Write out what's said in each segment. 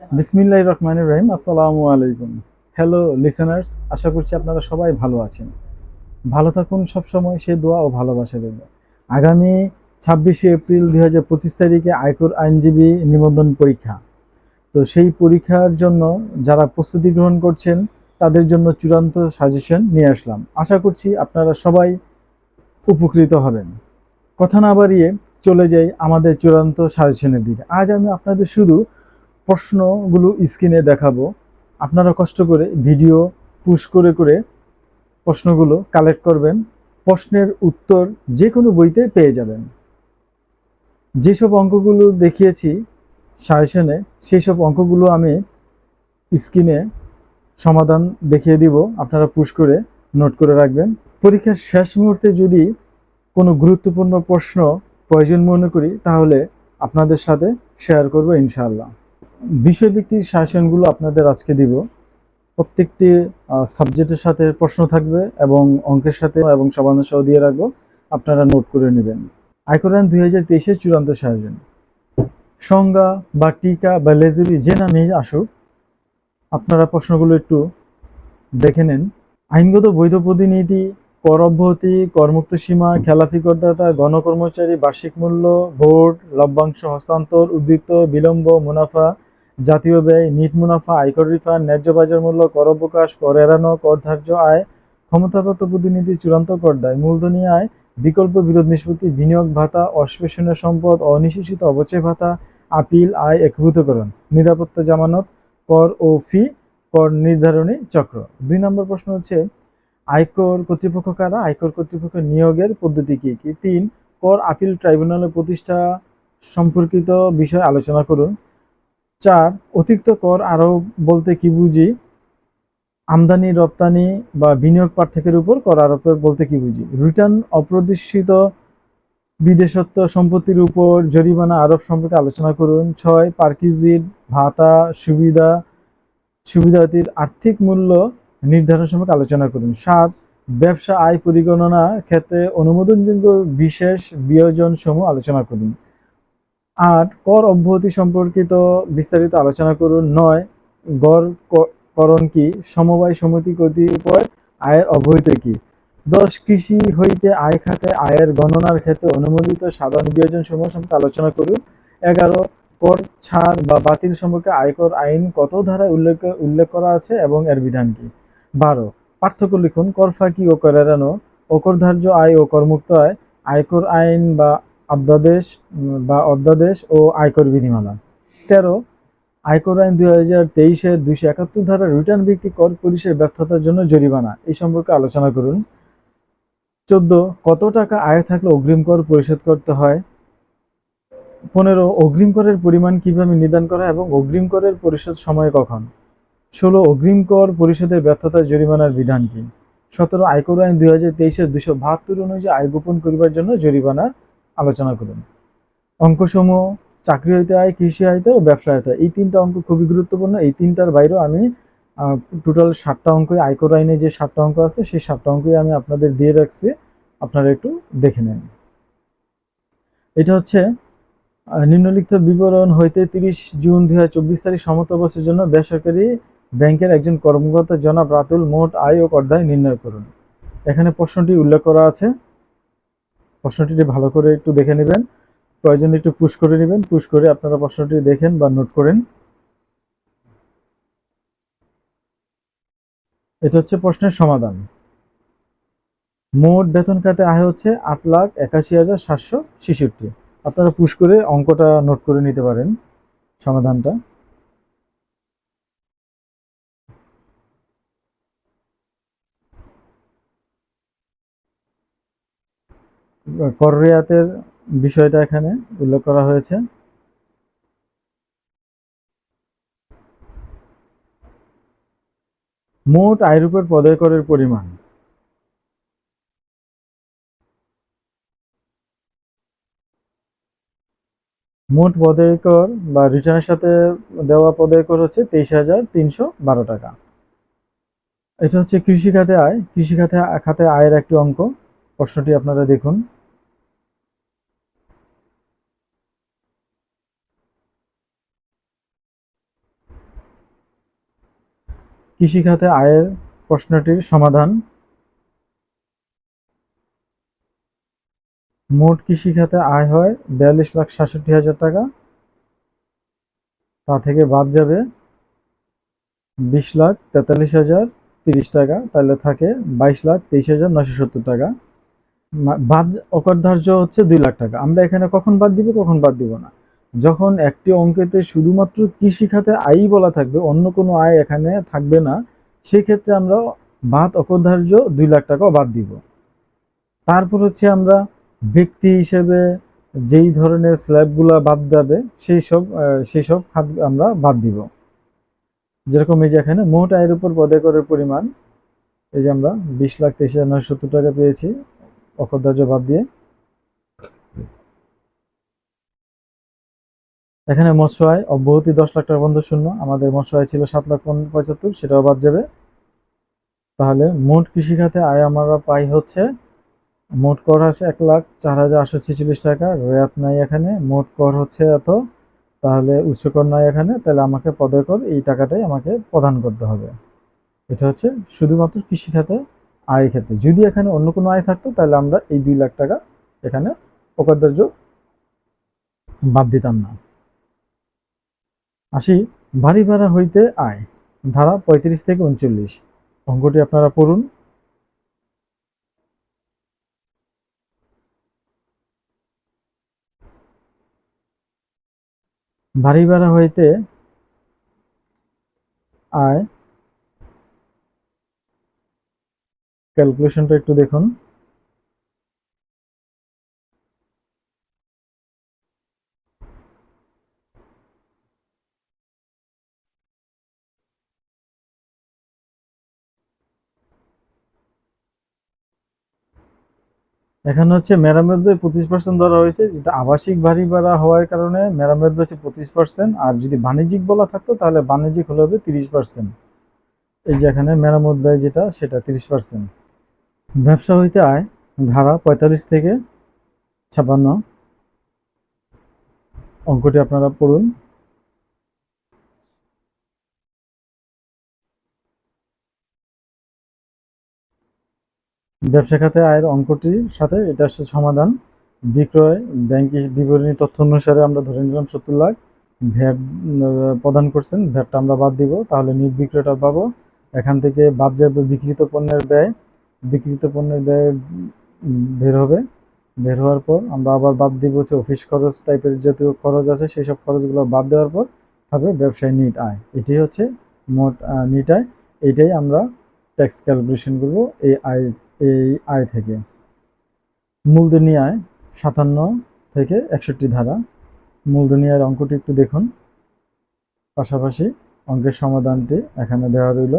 বিসমিল্লাহ রহমান রহিম, আসসালামু আলাইকুম। হ্যালো লিসেনার্স আশা করছি আপনারা সবাই ভালো আছেন। ভালো থাকুন সবসময়, সে দোয়া ও ভালোবাসা রইল। আগামী ছাব্বিশে এপ্রিল দুই হাজার পঁচিশ তারিখে আয়কর আইনজীবী নিবন্ধন পরীক্ষা। তো সেই পরীক্ষার জন্য যারা প্রস্তুতি গ্রহণ করছেন, তাদের জন্য চূড়ান্ত সাজেশন নিয়ে আসলাম। আশা করছি আপনারা সবাই উপকৃত হবেন। কথা না বাড়িয়ে চলে যাই আমাদের চূড়ান্ত সাজেশনের দিকে। আজ আমি আপনাদের শুধু প্রশ্নগুলো স্ক্রিনে দেখাবো। আপনারা কষ্ট করে ভিডিও পুশ করে করে প্রশ্নগুলো কালেক্ট করবেন। প্রশ্নের উত্তর যে কোনো বইতে পেয়ে যাবেন। যেসব অঙ্কগুলো দেখিয়েছি সাজেশনে সেই সব অঙ্কগুলো আমি স্ক্রিনে সমাধান দেখিয়ে দিব। আপনারা পুশ করে নোট করে রাখবেন। পরীক্ষার শেষ মুহূর্তে যদি কোনো গুরুত্বপূর্ণ প্রশ্ন প্রয়োজন মনে করি, তাহলে আপনাদের সাথে শেয়ার করব ইনশাআল্লাহ। বিষয়ভিত্তিক শাসনগুলো আপনাদের আজকে দিব। প্রত্যেকটি সাবজেক্টের সাথে প্রশ্ন থাকবে এবং অঙ্কের সাথে এবং সমাধান সহ দিয়ে রাখব। আপনারা নোট করে নেবেন। আয়কর আইন দুই হাজার তেইশের চূড়ান্ত সাজেশন সংজ্ঞা বা টিকা বা লেজুরি যে নামেই আসুক, আপনারা প্রশ্নগুলো একটু দেখে নেন। আইনগত বৈধ প্রতিনিধি কর অব্যাহতি, করমুক্ত সীমা, খেলাফি করদাতা, গণকর্মচারী, বার্ষিক মূল্য, ভোট, লভ্যাংশ হস্তান্তর, উদ্বৃত্ত, বিলম্ব, মুনাফা জাতীয় ব্যয়, নিট মুনাফা, আয়কর রিফান্ড, ন্যায্য বাজার মূল্য কর অবকাশ কর এড়ানো, কর ধার্য আয় ক্ষমতাপ্রাপ্ত প্রতিনিধি, চূড়ান্ত কর দায়, মূলধনী আয়, বিকল্প বিরোধ নিষ্পত্তি, বিনিয়োগ ভাতা অস্পেষণীয় সম্পদ, অনিশ্চিত অবচয় ভাতা, আপিল, আয় একীভূতকরণ, নিরাপত্তা জামানত, কর ও ফি, কর নির্ধারণী চক্র। দুই নম্বর প্রশ্ন হচ্ছে, আয়কর কর্তৃপক্ষ কারা? আয়কর কর্তৃপক্ষ নিয়োগের পদ্ধতি কী? কী? তিন, কর আপিল ট্রাইব্যুনালের প্রতিষ্ঠা সম্পর্কিত বিষয় আলোচনা করুন। চার, অতিরিক্ত কর আরোপ বলতে কি বুঝি? আমদানি, রপ্তানি বা বিনিয়োগ পার্থক্যের উপর কর আরোপের বলতে কি বুঝি? রিটার্ন অপ্রদর্শিত বিদেশত্ব সম্পত্তির উপর জরিমানা আরোপ সম্পর্কে আলোচনা করুন। ছয় পার্কিজিট ভাতা, সুবিধা সুবিধাতির আর্থিক মূল্য নির্ধারণ সম্পর্কে আলোচনা করুন। সাত, ব্যবসা আয় পরিগণনা ক্ষেত্রে অনুমোদনযোগ্য বিশেষ বিয়োজন সমূহ আলোচনা করুন। আট, কর অব্যাহতি সম্পর্কিত বিস্তারিত আলোচনা করুন। নয়, গড় করণ কি? সমবায় সমিতি কতিপয় আয়ের অব্যাহতি কি? দশ, কৃষি হইতে আয় খাতে আয়ের গণনার ক্ষেত্রে অনুমোদিত সাধারণ বিয়োজন সমূহ সম্পর্কে আলোচনা করুন। এগারো, কর ছাড় বা বাতিল সম্পর্কে আয়কর আইন কত ধারায় উল্লেখ উল্লেখ করা আছে এবং এর বিধান কি? বারো, পার্থক্য লিখুন। কর ফাঁকি ও কর এড়ানো অকরধার্য আয় ও করমুক্ত আয়। আয়কর আইন বা অধ্যাদেশ বা অধ্যাদেশ ও আয়কর বিধিমালা। তেরো, আয়কর আইন দুই হাজার তেইশের দুইশো একাত্তর ধারা রিটার্ন ভিত্তিক কর পরিষের ব্যর্থতার জন্য জরিমানা, এই সম্পর্কে আলোচনা করুন। চোদ্দ, কত টাকা আয় থাকলে অগ্রিম কর পরিশোধ করতে হয়? পনেরো, অগ্রিম করের পরিমাণ কীভাবে নির্ধারণ করা এবং অগ্রিম করের পরিশোধ সময় কখন? ষোলো, অগ্রিম কর পরিশোধের ব্যর্থতার জরিমানার বিধান কি? সতেরো, আয়কর আইন দুই হাজার তেইশের দুশো বাহাত্তর অনুযায়ী আয় গোপন করিবার জন্য জরিমানা আলোচনা করুন। অঙ্কসমূহ চাকরি হইতে আয়, কৃষি হইতে ও ব্যবসা হইতে এই তিনটা অঙ্ক খুবই গুরুত্বপূর্ণ। এই তিনটার বাইরেও আমি টোটাল সাতটা অঙ্ক আয়কর আইনে যে সাতটা অঙ্ক আছে, সেই সাতটা অঙ্কই আমি আপনাদের দিয়ে রাখছি। আপনারা একটু দেখে নেন। এটা হচ্ছে নিম্নলিখিত বিবরণ হইতে তিরিশ জুন দুই হাজার চব্বিশ তারিখ সমস্ত বছরের জন্য বেসরকারি ব্যাংকের একজন কর্মকর্তা জনাব রাতুল মোট আয় ও করদায় নির্ণয় করুন। এখানে প্রশ্নটি উল্লেখ করা আছে। প্রশ্নটি ভালো করে একটু দেখে নেবেন। প্রয়োজনে একটু পুশ করে নেবেন। পুশ করে আপনারা প্রশ্নটি দেখেন বা নোট করেন। এটা হচ্ছে প্রশ্নের সমাধান। মোট বেতন খাতে আয় হচ্ছে আট লাখ একাশি হাজার সাতশো ছেষট্টি। আপনারা পুশ করে অঙ্কটা নোট করে নিতে পারেন সমাধানটা। কর রেয়াতের বিষয়টা এখানে উল্লেখ করা হয়েছে। মোট আয়রূপের পদয় করের পরিমাণ। মোট পদয় কর বা রিটার্নের সাথে দেওয়া পদয় কর হচ্ছে তেইশ হাজার তিনশো বারো টাকা। এটা হচ্ছে কৃষি খাতে আয়। কৃষি খাতে খাতে আয়ের একটি অঙ্ক। প্রশ্নটি আপনারা দেখুন। কৃষিখাতে আয়ের প্রশ্নটির সমাধান। মোট কৃষিখাতে আয় হয় বিয়াল্লিশ লাখ সাতষট্টি হাজার টাকা। তা থেকে বাদ যাবে বিশ লাখ তেতাল্লিশ হাজার তিরিশ টাকা, তাহলে থাকে বাইশ লাখ তেইশ হাজার নশো সত্তর টাকা। বাদ অকরধার্য হচ্ছে দুই লাখ টাকা। আমরা এখানে কখন বাদ দিব, কখন বাদ দিব না। যখন একটি অঙ্কেতে শুধুমাত্র কৃষি খাতে আয়ই বলা থাকবে, অন্য কোনো আয় এখানে থাকবে না সেই ক্ষেত্রে আমরা বাদ অকরধার্য দুই লাখ টাকাও বাদ দিব। তারপর হচ্ছে আমরা ব্যক্তি হিসেবে যেই ধরনের স্ল্যাবগুলা বাদ যাবে, সেই সব সেই সব খাত আমরা বাদ দিব। যেরকম এই যে এখানে মোট আয়ের উপর পদে করের পরিমাণ, এই যে আমরা বিশ লাখ তেইশ হাজার নয় সত্তর টাকা পেয়েছি অকরদার্য বাদ দিয়ে। এখানে মৎস্য আয় অব্যাহতি দশ লাখ টাকা বন্ধ শূন্য। আমাদের মৎস্য আয় ছিল সাত লাখ পঁচাত্তর, সেটাও বাদ যাবে। তাহলে মোট কৃষিখাতে আয় আমরা পাই হচ্ছে, মোট কর আছে এক লাখ চার হাজার আটশো ছেচল্লিশ টাকা। রেয়াত নাই এখানে, মোট কর হচ্ছে এত। তাহলে উচ্চ কর নাই এখানে, তাহলে আমাকে পদে কর, এই টাকাটাই আমাকে প্রদান করতে হবে। এটা হচ্ছে শুধুমাত্র কৃষিখাতে আয় ক্ষেত্রে। যদি এখানে অন্য কোনো আয় থাকতো, তাহলে আমরা এই দুই লাখ টাকা এখানে অকদার্য বাদ দিতাম না। আসি বাড়ি ভাড়া হইতে আয়, ধারা পঁয়ত্রিশ থেকে উনচল্লিশ। অঙ্কটি আপনারা পড়ুন। বাড়ি ভাড়া হইতে আয়। ক্যালকুলেশনটা একটু দেখুন। এখানে হচ্ছে মেরামত ব্যয় পঁচিশ পার্সেন্ট ধরা হয়েছে, যেটা আবাসিক বাড়ি ভাড়া হওয়ার কারণে মেরামত ব্যয় হচ্ছে পঁচিশ পার্সেন্ট আর যদি বাণিজ্যিক বলা থাকতো তাহলে বাণিজ্যিক হলে হবে তিরিশ পার্সেন্ট এই যে এখানে মেরামত ব্যয় যেটা, সেটা তিরিশ পার্সেন্ট ব্যবসা হইতে আয় ধারা পঁয়তাল্লিশ থেকে ছাপান্ন। অঙ্কটি আপনারা পড়ুন। ব্যবসা খাতে আয়ের অঙ্কটির সাথে এটা সাথে সমাধান। বিক্রয়, ব্যাংক বিবরণী তথ্য অনুসারে আমরা ধরে নিলাম সত্তর লাখ। ভ্যাট প্রদান করছেন, ভ্যাটটা আমরা বাদ দিব। তাহলে নিট বিক্রয়টা পাবো। এখান থেকে বাদ যাবে বিক্রিত পণ্যের ব্যয় বিক্রিত পণ্যের ব্যয় বের হবে। বের হওয়ার পর আমরা আবার বাদ দিব হচ্ছে অফিস খরচ টাইপের জাতীয় খরচ আছে সেই সব খরচগুলো বাদ দেওয়ার পর থাকবে ব্যবসায় নিট আয়। এটি হচ্ছে মোট নিট আয়। এটাই আমরা ট্যাক্স ক্যালকুলেশন করব। এই আয় এই আয় থেকে। মূলধনী আয় সাতান্ন থেকে একষট্টি ধারা। মূলধনী আয়ের অঙ্কটি একটু দেখুন। পাশাপাশি অঙ্কের সমাধানটি এখানে দেওয়া রইল।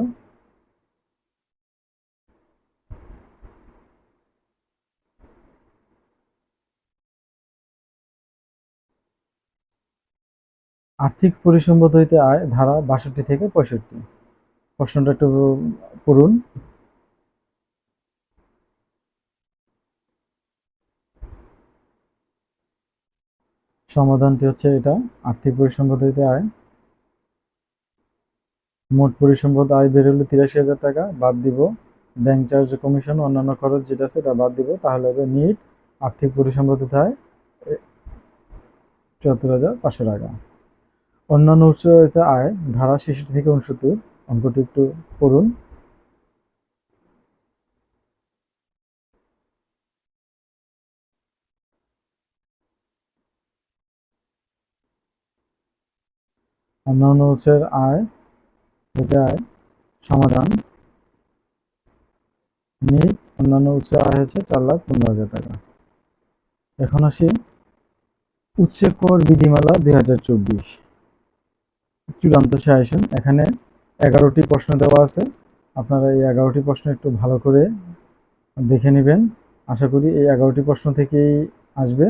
আর্থিক পরিসম্পদ হইতে আয় ধারা বাষট্টি থেকে পঁয়ষট্টি। প্রশ্নটা একটু পড়ুন। সমাধানটি হচ্ছে এটা, আর্থিক পরিসম্পদ হইতে আয়। মোট পরিসম্পদ আয় বের হলো তিরাশি হাজার টাকা, বাদ দিব ব্যাংক চার্জ কমিশন অন্যান্য খরচ যেটা আছে এটা বাদ দিব, তাহলে হবে নিট আর্থিক পরিসম্পদ আয় চুয়াত্তর হাজার পাঁচশো টাকা। অন্যান্য উৎস আয়, ধারা ছেষট্টি থেকে উনসত্তর অঙ্কটি একটু পড়ুন। অন্যান্য উৎসের আয় হইতে আয় সমাধান নিট অন্যান্য উৎসের আয় হচ্ছে চার লাখ পনেরো হাজার টাকা। এখন আসি উচ্চ কর বিধিমালা দুই হাজার চব্বিশ। চূড়ান্ত সাজেশন, এখানে এগারোটি প্রশ্ন দেওয়া আছে। আপনারা এই এগারোটি প্রশ্ন একটু ভালো করে দেখে নেবেন। আশা করি এই এগারোটি প্রশ্ন থেকেই আসবে।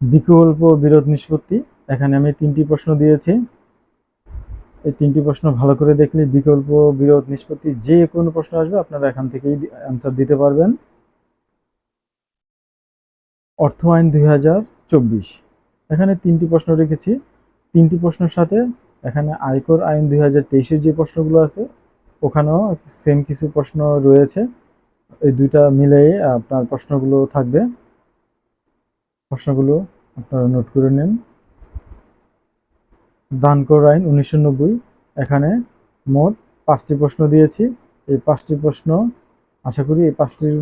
বিকল্প বিরোধ নিষ্পত্তি। এখানে আমি তিনটি প্রশ্ন দিয়েছি। এই তিনটি প্রশ্ন ভালো করে দেখলে বিকল্প বিরোধ নিষ্পত্তি যে কোনো প্রশ্ন আসবে, আপনারা এখান থেকেই অ্যান্সার দিতে পারবেন। অর্থ আইন দুই হাজার চব্বিশ। এখানে তিনটি প্রশ্ন রেখেছি। তিনটি প্রশ্নের সাথে এখানে আয়কর আইন দুই যে প্রশ্নগুলো আছে, ওখানেও সেম কিছু প্রশ্ন রয়েছে। এই দুইটা মিলিয়ে আপনার প্রশ্নগুলো থাকবে। প্রশ্নগুলো আপনারা নোট করে নিন। দানকর আইন উনিশশো নব্বই, এখানে মোট পাঁচটি প্রশ্ন দিয়েছি। এই পাঁচটি প্রশ্ন, আশা করি এই পাঁচটির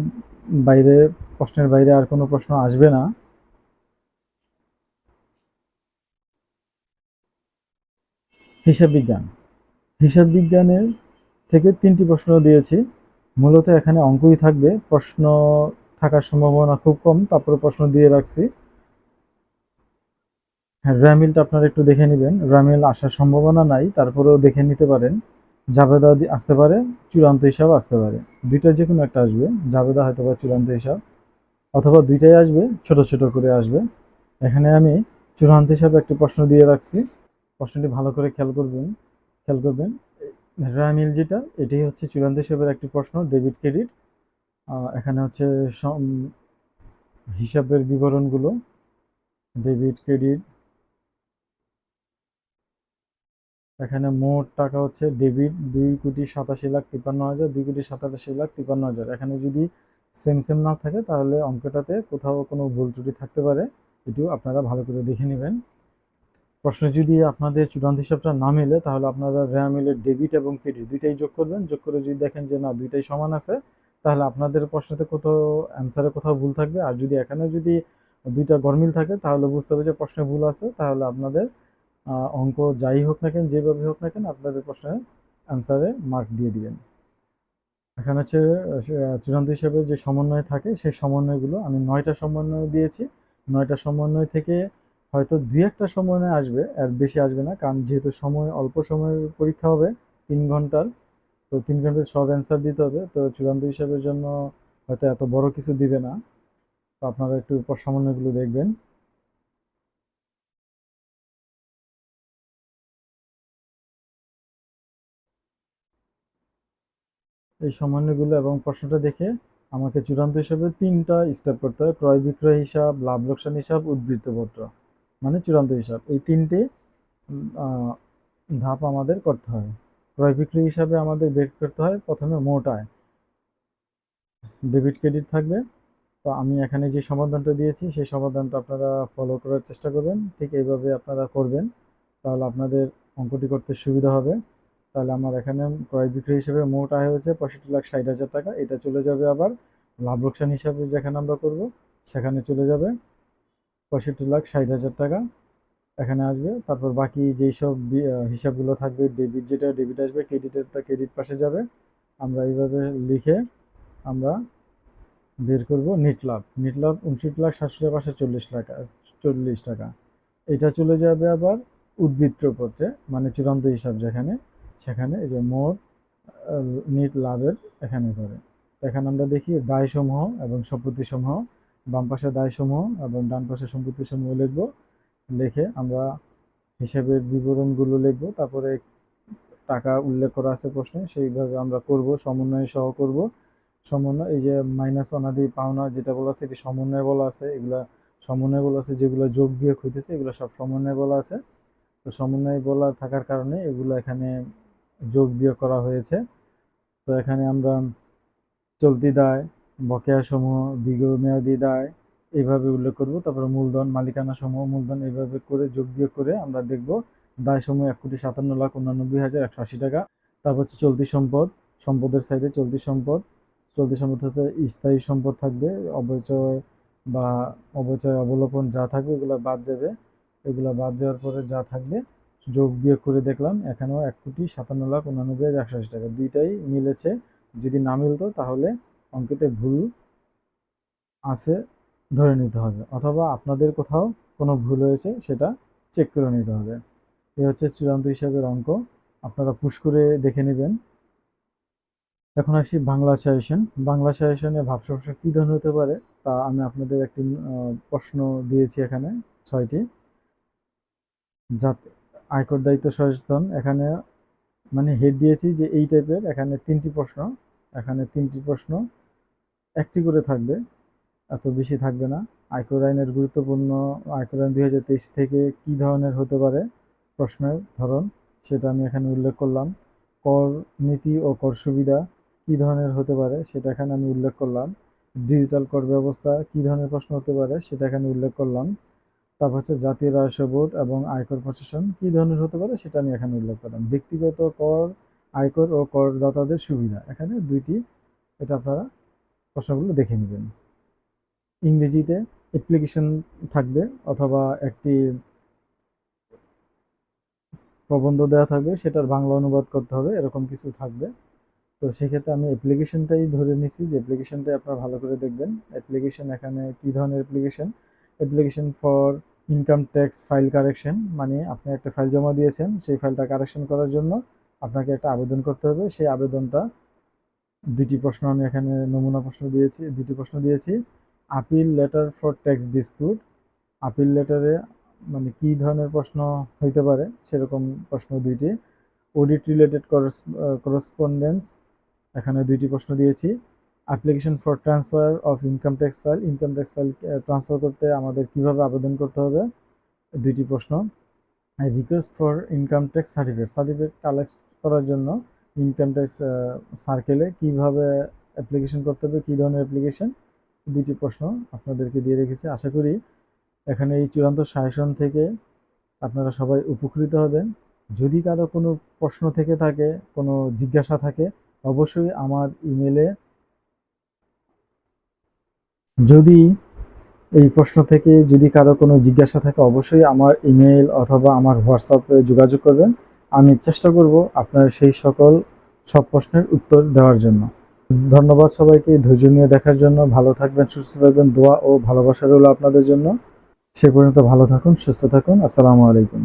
বাইরে, প্রশ্নের বাইরে আর কোনো প্রশ্ন আসবে না। হিসাব বিজ্ঞান। হিসাব বিজ্ঞানের থেকে তিনটি প্রশ্ন দিয়েছি। মূলত এখানে অঙ্কই থাকবে। প্রশ্ন থাকার সম্ভাবনা খুব কম, তারপরে প্রশ্ন দিয়ে রাখছি। র্যামিলটা আপনারা একটু দেখে নেবেন। র্যামিল আসার সম্ভাবনা নাই, তারপরেও দেখে নিতে পারেন। জাবেদা আসতে পারে, চূড়ান্ত হিসাব আসতে পারে। দুইটা যে কোনো একটা আসবে জাবেদা হয়তো বা চূড়ান্ত হিসাব, অথবা দুইটাই আসবে, ছোট ছোট করে আসবে। এখানে আমি চূড়ান্ত হিসাবে একটি প্রশ্ন দিয়ে রাখছি। প্রশ্নটি ভালো করে খেয়াল করবেন খেয়াল করবেন। র্যামিল যেটা এটাই হচ্ছে চূড়ান্ত হিসাবের একটি প্রশ্ন, ডেবিট ক্রেডিট। এখানে হচ্ছে হিসাবের বিবরণগুলো, ডেবিট, ক্রেডিট। এখানে মোট টাকা হচ্ছে ডেবিট দুই কোটি সাতাশি লাখ তিপ্পান্ন হাজার, দুই কোটি সাতাশি লাখ তিপ্পান্ন হাজার। এখানে যদি সেম সেম না থাকে, তাহলে অঙ্কটাতে কোথাও কোনো ভুল ত্রুটি থাকতে পারে। এটিও আপনারা ভালো করে দেখে নেবেন। প্রশ্নে, যদি আপনাদের চূড়ান্ত হিসাবটা না মেলে, তাহলে আপনারা র্যাম মিলে ডেবিট এবং ক্রেডিট দুইটাই যোগ করবেন। যোগ করে যদি দেখেন যে না, দুইটাই সমান আছে তাহলে আপনাদের প্রশ্নতে কোথাও অ্যান্সারে কোথাও ভুল থাকবে। আর যদি এখানে যদি দুইটা গরমিল থাকে, তাহলে বুঝতে হবে যে প্রশ্নে ভুল আছে। তাহলে আপনাদের অঙ্ক যাই হোক না কেন, যেভাবে হোক না কেন, আপনাদের প্রশ্নের অ্যান্সারে মার্ক দিয়ে দিবেন। এখানে হচ্ছে চূড়ান্ত হিসেবে যে সমন্বয় থাকে, সেই সমন্বয়গুলো আমি নয়টা সমন্বয় দিয়েছি। নয়টা সমন্বয় থেকে হয়তো দুই একটা সমন্বয় আসবে আর বেশি আসবে না, কারণ যেহেতু সময়, অল্প সময়ের পরীক্ষা হবে, তিন ঘণ্টার তো তিন ঘণ্টার সব অ্যান্সার দিতে হবে। তো চূড়ান্ত হিসাবের জন্য হয়তো এত বড় কিছু দিবে না। তো আপনারা একটু উপর সমন্বয়গুলো দেখবেন। এই সমন্বয়গুলো এবং প্রশ্নটা দেখে আমাকে চূড়ান্ত হিসাবে তিনটা স্টেপ করতে হয়। ক্রয় বিক্রয় হিসাব, লাভ লোকসান হিসাব উদ্বৃত্তপত্র মানে চূড়ান্ত হিসাব। এই তিনটে ধাপ আমাদের করতে হয়। ক্রয় বিক্রি হিসাবে আমাদের বের করতে হয় প্রথমে মোট আয়। ডেবিট ক্রেডিট থাকবে। তো আমি এখানে যে সমাধানটা দিয়েছি, সেই সমাধানটা আপনারা ফলো করার চেষ্টা করবেন। ঠিক এইভাবে আপনারা করবেন, তাহলে আপনাদের অঙ্কটি করতে সুবিধা হবে। তাহলে আমার এখানে ক্রয় বিক্রি হিসেবে মোট আয় হয়েছে পঁয়ষট্টি লাখ ষাট হাজার টাকা। এটা চলে যাবে আবার লাভ লোকসান হিসাবে যেখানে আমরা করব, সেখানে চলে যাবে পঁয়ষট্টি লাখ ষাট হাজার টাকা। এখানে আসবে। তারপর বাকি যেই সব হিসাবগুলো থাকবে ডেবিট যেটা ডেবিট আসবে ক্রেডিটেরটা ক্রেডিট পাশে যাবে। আমরা এইভাবে লিখে আমরা বের করব নিট লাভ। নিট লাভ উনষট্টি লাখ সাতশো পাশে চল্লিশ টাকা চল্লিশ টাকা। এটা চলে যাবে আবার উদ্বৃত্ত পত্রে মানে চূড়ান্ত হিসাব যেখানে, সেখানে এই যে মোট নিট লাভের এখানে করে। এখানে আমরা দেখি দায়সমূহ এবং সম্পত্তিসমূহ, বাম পাশে দায়সমূহ এবং ডান পাশে সম্পত্তিসমূহ লিখব। লিখে আমরা হিসাবের বিবরণগুলো লিখব, তারপরে টাকা উল্লেখ করা আছে প্রশ্নে, সেইভাবে আমরা করব, সমন্বয় সহ করব। সমন্বয়, এই যে মাইনাস অনাদি পাওনা যেটা বলা আছে, এটি সমন্বয় বলা আছে, এগুলা সমন্বয় বলা আছে, যেগুলো যোগ বিয়োগ হইতেছে, এগুলো সব সমন্বয় বলা আছে। তো সমন্বয় বলা থাকার কারণে এগুলো এখানে যোগ বিয়োগ করা হয়েছে। তো এখানে আমরা চলতি দায়, বকেয়া সমূহ, দীর্ঘমেয়াদী দায় এইভাবে উল্লেখ করব। তারপরে মূলধন মালিকানা সমূহ মূলধন এইভাবে করে, যোগ বিয়োগ করে আমরা দেখব দায় সমূহ এক কোটি সাতান্ন লাখ উনানব্বই হাজার একশো আশি টাকা। তারপর হচ্ছে চলতি সম্পদ, সম্পদের সাইডে চলতি সম্পদ। চলতি সম্পদ সাথে স্থায়ী সম্পদ থাকবে অবচয় বা অবচয় অবলোপন যা থাকবে এগুলো বাদ যাবে। এগুলো বাদ যাওয়ার পরে যা থাকবে যোগ বিয়োগ করে দেখলাম, এখানেও এক কোটি সাতান্ন লাখ উনানব্বই হাজার একশো আশি টাকা। দুইটাই মিলেছে। যদি না মিলতো তাহলে অঙ্কেতে ভুল আছে। ধরে নিতে হবে অথবা আপনাদের কোথাও কোনো ভুল হয়েছে সেটা চেক করে নিতে হবে। এ হচ্ছে চূড়ান্ত হিসাবের অঙ্ক। আপনারা পুশ করে দেখে নেবেন। এখন আসি বাংলা সাজেশন বাংলা সাজেশনে ভাব সমস্যা কী ধরনের হতে পারে তা আমি আপনাদের একটি প্রশ্ন দিয়েছি এখানে ছয়টি। যাতে আয়কর দায়িত্ব সচেতন, এখানে মানে হেড দিয়েছি যে এই টাইপের এখানে তিনটি প্রশ্ন, এখানে তিনটি প্রশ্ন, একটি করে থাকবে। এত বেশি থাকবে না। আয়কর আইনের গুরুত্বপূর্ণ আয়কর আইন দুই হাজার তেইশ থেকে কী ধরনের হতে পারে প্রশ্নের ধরন, সেটা আমি এখানে উল্লেখ করলাম। কর নীতি ও কর সুবিধা কী ধরনের হতে পারে, সেটা এখানে আমি উল্লেখ করলাম। ডিজিটাল কর ব্যবস্থা কী ধরনের প্রশ্ন হতে পারে, সেটা এখানে উল্লেখ করলাম। তারপর হচ্ছে জাতীয় রাজস্ব বোর্ড এবং আয়কর প্রশাসন কী ধরনের হতে পারে, সেটা আমি এখানে উল্লেখ করলাম। ব্যক্তিগত কর, আয়কর ও করদাতাদের সুবিধা, এখানে দুইটি, এটা আপনারা প্রশ্নগুলো দেখে নেবেন। ইংরেজিতে অ্যাপ্লিকেশন থাকবে অথবা একটি প্রবন্ধ দেওয়া থাকবে, সেটার বাংলা অনুবাদ করতে হবে, এরকম কিছু থাকবে। তো সেক্ষেত্রে আমি অ্যাপ্লিকেশনটাই ধরে নিছি যে অ্যাপ্লিকেশনটাই আপনারা ভালো করে দেখবেন। অ্যাপ্লিকেশন এখানে কী ধরনের application application for income tax file correction মানে আপনি একটা ফাইল জমা দিয়েছেন, সেই ফাইলটা কারেকশন করার জন্য আপনাকে একটা আবেদন করতে হবে। সেই আবেদনটা দুটি প্রশ্ন আমি এখানে নমুনা প্রশ্ন দিয়েছি দুটি প্রশ্ন দিয়েছি। Appeal letter for tax dispute appeal লেটারে মানে কী ধরনের প্রশ্ন হইতে পারে সেরকম প্রশ্ন দুইটি। অডিট রিলেটেড করসপন্ডেন্স এখানে দুইটি প্রশ্ন দিয়েছি। Application for transfer of income tax file income tax file transfer করতে আমাদের কীভাবে আবেদন করতে হবে, দুইটি প্রশ্ন। Request for income tax certificate certificate collect করার জন্য ইনকাম ট্যাক্স সার্কেলে কীভাবে অ্যাপ্লিকেশন করতে হবে, কী ধরনের অ্যাপ্লিকেশন দুইটি প্রশ্ন আপনাদেরকে দিয়ে রেখেছি। আশা করি এখানে এই চূড়ান্ত সাজেশন থেকে আপনারা সবাই উপকৃত হবেন। যদি কারও কোনো প্রশ্ন থেকে থাকে, কোনো জিজ্ঞাসা থাকে, অবশ্যই আমার ইমেলে যদি এই প্রশ্ন থেকে যদি কারও কোনো জিজ্ঞাসা থাকে, অবশ্যই আমার ইমেল অথবা আমার হোয়াটসঅ্যাপে যোগাযোগ করবেন। আমি চেষ্টা করব আপনার সেই সকল সব প্রশ্নের উত্তর দেওয়ার জন্য। ধন্যবাদ সবাইকে ধৈর্য নিয়ে দেখার জন্য। ভালো থাকবেন, সুস্থ থাকবেন। দোয়া ও ভালোবাসা রইল আপনাদের জন্য। সে পর্যন্ত ভালো থাকুন, সুস্থ থাকুন। আসসালামু আলাইকুম।